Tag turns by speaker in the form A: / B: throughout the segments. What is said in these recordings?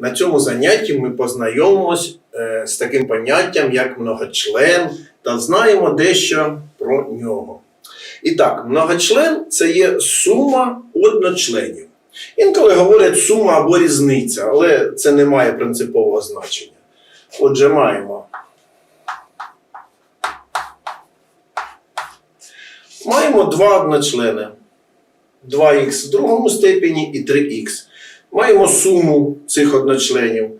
A: На цьому занятті ми познайомимось е, з таким поняттям, як многочлен, та знаємо дещо про нього. І так, многочлен це є сума одночленів. Інколи говорять сума або різниця, але це не має принципового значення. Отже, маємо. Маємо два одночлени. 2х в другому степені і 3х. Маємо суму цих одночленів.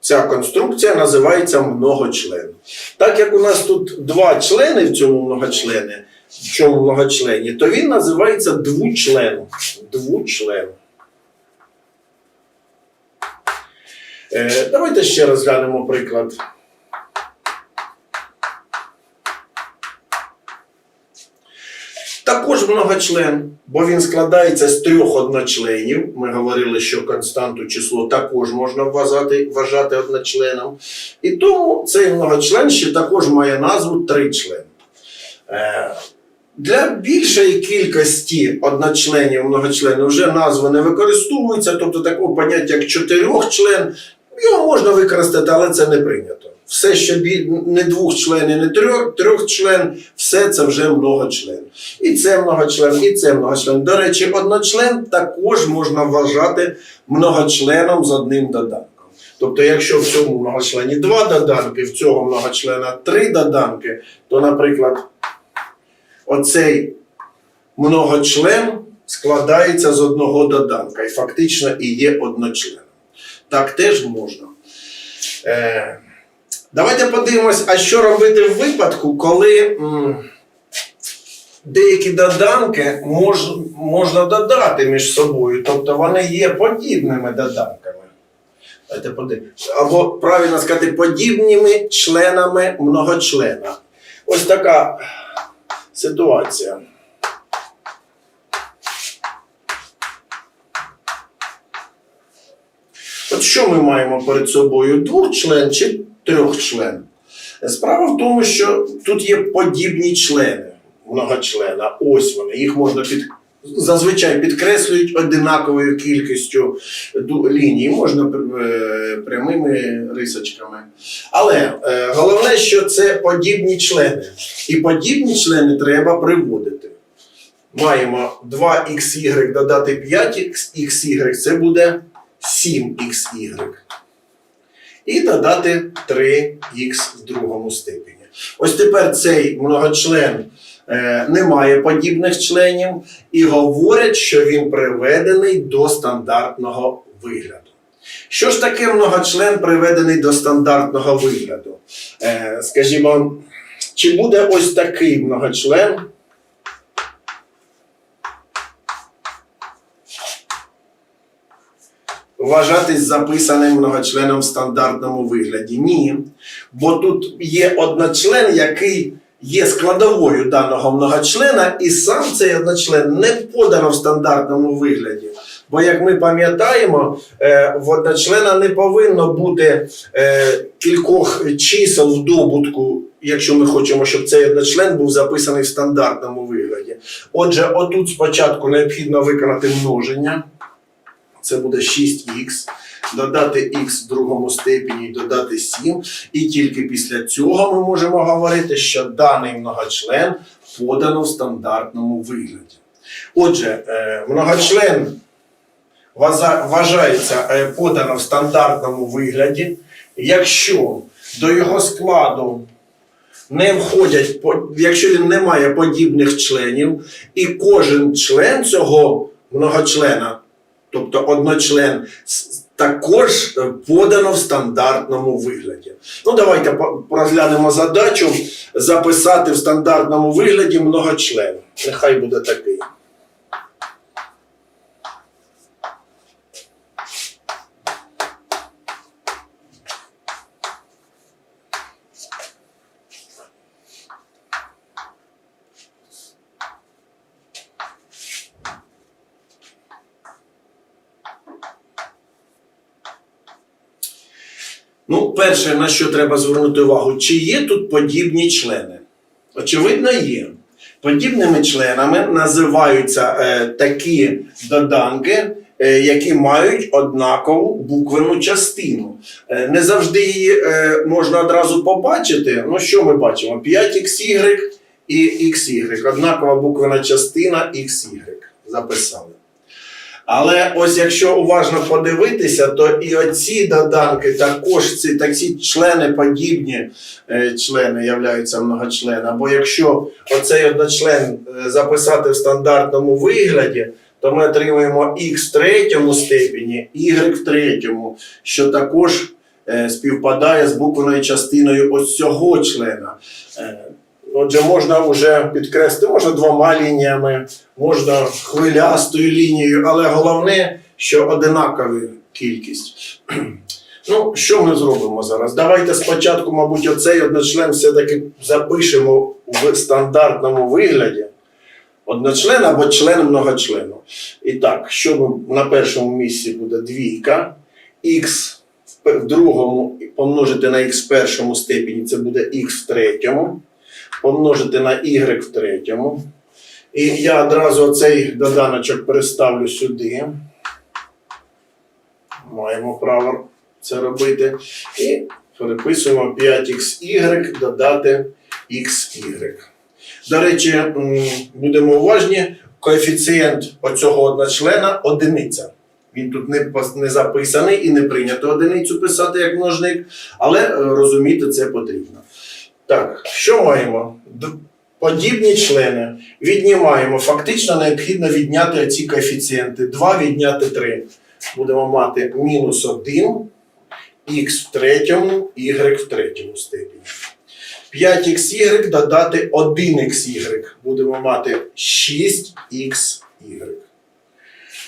A: Ця конструкція називається многочлен. Так як у нас тут два члени в цьому многочлені, в цьому многочлені, то він називається двучлен. Двучлен. Е, давайте ще розглянемо приклад. Також многочлен, бо він складається з трьох одночленів. Ми говорили, що константу число також можна вважати, вважати одночленом. І тому цей многочлен ще також має назву тричлен. Е, Для більшої кількості одночленів многочленів вже назви не використовуються, тобто такого поняття як чотирьохчлен, його можна використати, але це не прийнято. Все, що не двохчлен, і не трьох, трьохчлен, все це вже многочлен. І це многочлен, і це многочлен. До речі, одночлен також можна вважати многочленом з одним доданком. Тобто, якщо в цьому многочлені два доданки, в цього многочлена три доданки, то, наприклад, оцей многочлен складається з одного доданка і фактично і є одночленом. Так теж можна. Е, давайте подивимось, а що робити в випадку, коли м, деякі доданки мож, можна додати між собою, тобто вони є подібними доданками. Давайте подивимось. Або правильно сказати, подібними членами многочлена. Ось така ситуація. От що ми маємо перед собою? Двохчлен чи трьохчлен? Справа в тому, що тут є подібні члени многочлена. Ось вони. Їх можна під. Зазвичай підкреслюють одинаковою кількістю ліній, можна е, прямими рисочками. Але е, головне, що це подібні члени. І подібні члени треба приводити. Маємо 2xy додати 5xy, це буде 7xy. І додати 3х в другому степені. Ось тепер цей многочлен е, не має подібних членів і говорять, що він приведений до стандартного вигляду. Що ж таке многочлен приведений до стандартного вигляду? Е, скажімо, чи буде ось такий многочлен? Вважатись записаним многочленом в стандартному вигляді. Ні. Бо тут є одночлен, який є складовою даного многочлена, і сам цей одночлен не подано в стандартному вигляді. Бо, як ми пам'ятаємо, е, в одночлена не повинно бути е, кількох чисел в добутку, якщо ми хочемо, щоб цей одночлен був записаний в стандартному вигляді. Отже, отут спочатку необхідно виконати множення. Це буде 6х, додати х в другому степені, додати 7. І тільки після цього ми можемо говорити, що даний многочлен подано в стандартному вигляді. Отже, е, многочлен вважається е, подано в стандартному вигляді, якщо до його складу не входять, якщо він не має подібних членів, і кожен член цього многочлена тобто одночлен, також е, подано в стандартному вигляді. Ну, давайте розглянемо задачу записати в стандартному вигляді многочлен. Нехай буде такий. Ну, перше, на що треба звернути увагу, чи є тут подібні члени? Очевидно, є. Подібними членами називаються е, такі доданки, е, які мають однакову буквену частину. Е, Не завжди її е, можна одразу побачити. Ну, що ми бачимо? 5xy і xy. Однакова буквена частина xy. Записали. Але ось якщо уважно подивитися, то і оці доданки також ці такі члени подібні е, члени являються многочлени. Або якщо оцей одночлен е, записати в стандартному вигляді, то ми отримуємо x в третьому степені, y в третьому, що також е, співпадає з буквеною частиною ось цього члена. Отже, можна вже підкреслити, можна двома лініями, можна хвилястою лінією, але головне, що одинакова кількість. Ну, що ми зробимо зараз? Давайте спочатку, мабуть, оцей одночлен все-таки запишемо в стандартному вигляді. Одночлен або член многочлену. І так, що на першому місці буде двійка, х в другому помножити на х в першому степені, це буде х в третьому помножити на y в третьому. І я одразу цей доданочок переставлю сюди. Маємо право це робити. І переписуємо 5xy додати xy. До речі, будемо уважні, коефіцієнт оцього одночлена одиниця. Він тут не, записаний і не прийнято одиницю писати як множник, але е, розуміти це потрібно. Так, що маємо? Подібні члени віднімаємо. Фактично необхідно відняти ці коефіцієнти. 2 відняти 3. Будемо мати мінус 1, х в третьому, y в третьому степені. 5xy додати 1xy. Будемо мати 6xy.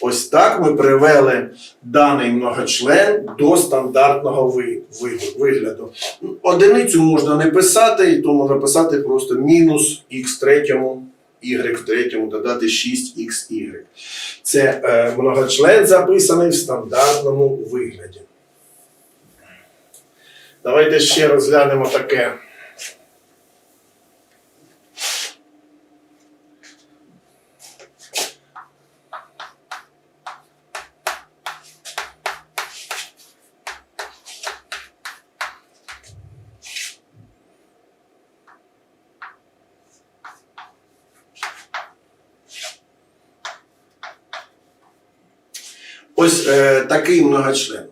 A: Ось так ми привели даний многочлен до стандартного ви- ви- вигляду. Одиницю можна не писати, і то можна писати просто мінус х третьому, y в третьому, додати 6xy. Це е, многочлен записаний в стандартному вигляді. Давайте ще розглянемо таке. Ось е, такий многочлен.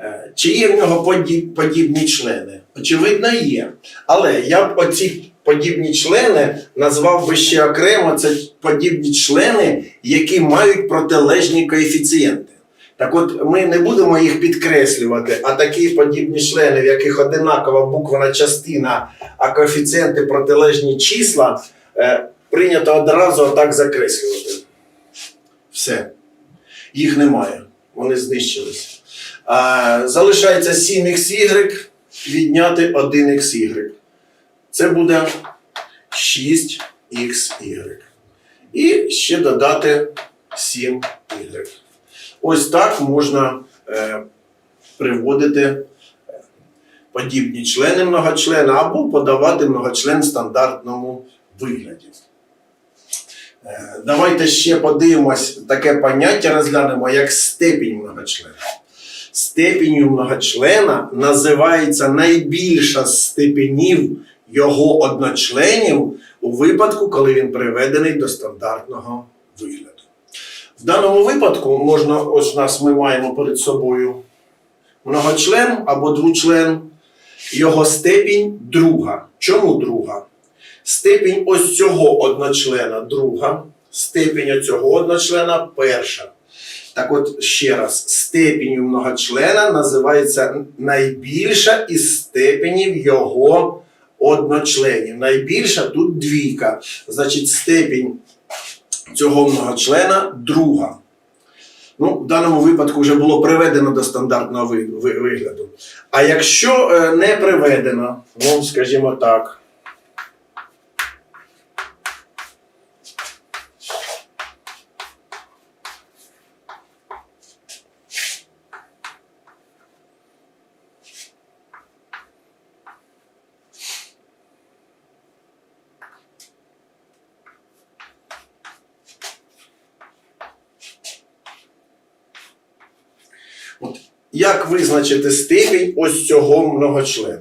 A: Е, Чи є в нього подіб- подібні члени? Очевидно, є. Але я б оці подібні члени назвав би ще окремо це подібні члени, які мають протилежні коефіцієнти. Так от ми не будемо їх підкреслювати, а такі подібні члени, в яких одинакова буквена частина, а коефіцієнти протилежні числа, е, прийнято одразу отак закреслювати. Все. Їх немає. Вони знищилися. Залишається 7xy відняти 1xy. Це буде 6xy. І ще додати 7y. Ось так можна е, приводити е, подібні члени многочлена або подавати многочлен в стандартному вигляді. Давайте ще подивимось таке поняття, розглянемо як степінь многочлена. Степінню многочлена називається найбільша з степенів його одночленів у випадку, коли він приведений до стандартного вигляду. В даному випадку можна, ось нас ми маємо перед собою многочлен або двучлен, його степінь друга. Чому друга? Степінь ось цього одночлена друга, степінь цього одночлена перша. Так от ще раз, степінь многочлена називається найбільша із степенів його одночленів. Найбільша тут двійка. Значить, степінь цього многочлена друга. Ну, в даному випадку вже було приведено до стандартного ви- ви- вигляду. А якщо е, не приведено, ну, скажімо так. Як визначити степінь ось цього многочлена?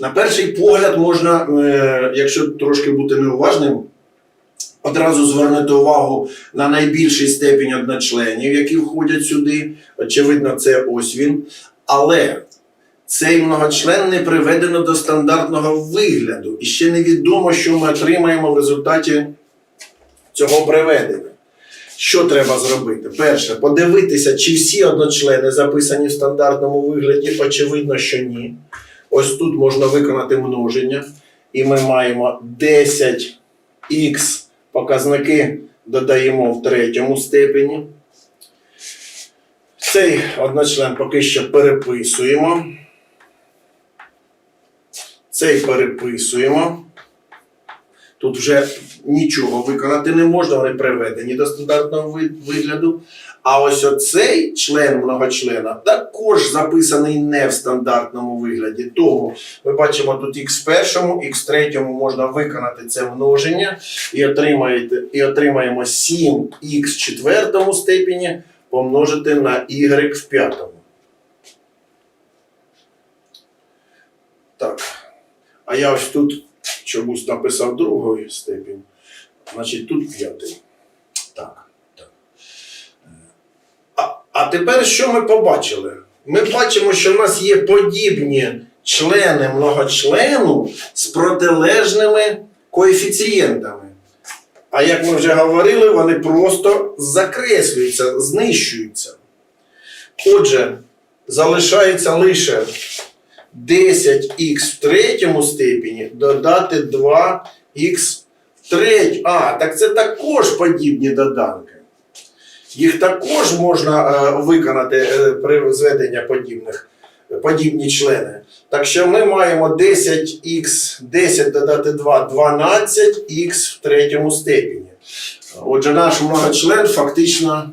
A: На перший погляд можна, е, якщо трошки бути неуважним, одразу звернути увагу на найбільший степінь одночленів, які входять сюди. Очевидно, це ось він. Але цей многочлен не приведено до стандартного вигляду. І ще невідомо, що ми отримаємо в результаті цього приведення. Що треба зробити? Перше, подивитися, чи всі одночлени записані в стандартному вигляді. Очевидно, що ні. Ось тут можна виконати множення, і ми маємо 10х показники додаємо в третьому степені. Цей одночлен поки що переписуємо. Цей переписуємо. Тут вже нічого виконати не можна, вони приведені до стандартного вигляду. А ось оцей член многочлена також записаний не в стандартному вигляді. Тому ми бачимо тут в першому, х третьому можна виконати це множення і, отримаєте, і отримаємо 7х в четвертому степені помножити на y в п'ятому. Так. А я ось тут чомусь написав другої степінь. Значить, тут п'ятий. Так. так. А, а тепер що ми побачили? Ми бачимо, що в нас є подібні члени многочлену з протилежними коефіцієнтами. А як ми вже говорили, вони просто закреслюються, знищуються. Отже, залишається лише 10х в третьому степені додати 2х в третьому. А, так це також подібні доданки. Їх також можна е, виконати е, при зведенні подібних, подібні члени. Так що ми маємо 10х, 10 додати 2, 12х в третьому степені. Отже, наш многочлен фактично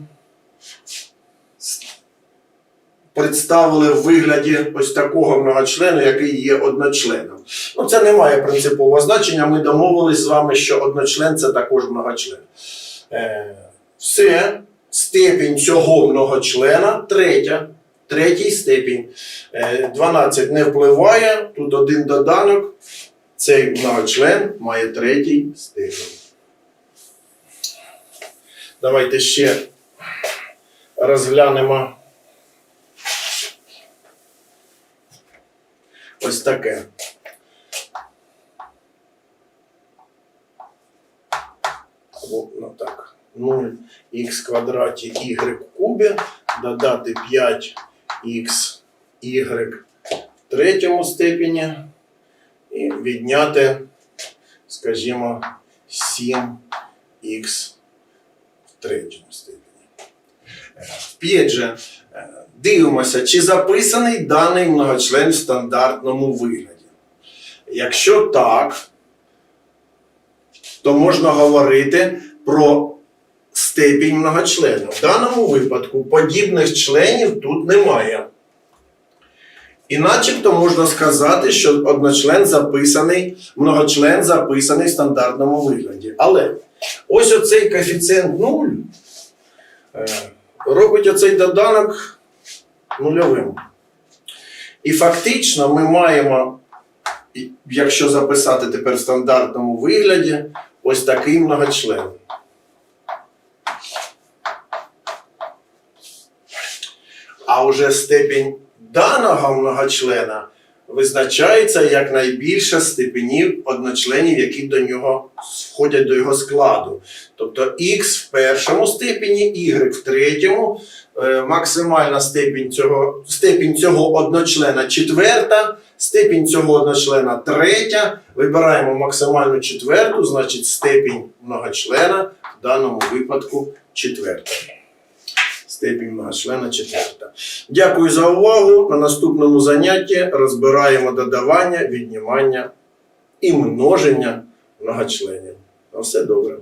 A: представили в вигляді ось такого многочлену, який є одночленом. Ну, це не має принципового значення. Ми домовились з вами, що одночлен це також многочлен. Е, все, степінь цього многочлена третя. Третій степінь. Е, 12 не впливає, тут один доданок. Цей многочлен має третій степінь. Давайте ще розглянемо ось таке. О, ну так. 0х квадраті y в кубі, додати 5х y в третьому степені і відняти, скажімо, 7х в третьому степені. Опять же, е, дивимося, чи записаний даний многочлен в стандартному вигляді. Якщо так, то можна говорити про степінь многочлена. В даному випадку подібних членів тут немає. І начебто можна сказати, що одночлен записаний, многочлен записаний в стандартному вигляді. Але ось оцей коефіцієнт 0 е, робить оцей доданок нульовим. І фактично ми маємо, якщо записати тепер в стандартному вигляді, ось такий многочлен. А вже степінь даного многочлена визначається як найбільша степенів одночленів, які до нього входять до його складу. Тобто х в першому степені, y в третьому, е, максимальна степінь цього, степінь цього одночлена четверта, степінь цього одночлена третя. Вибираємо максимальну четверту, значить степінь многочлена в даному випадку четверта. Степінь многочлена четверта. Дякую за увагу. На наступному занятті розбираємо додавання, віднімання і множення многочленів. На все добре.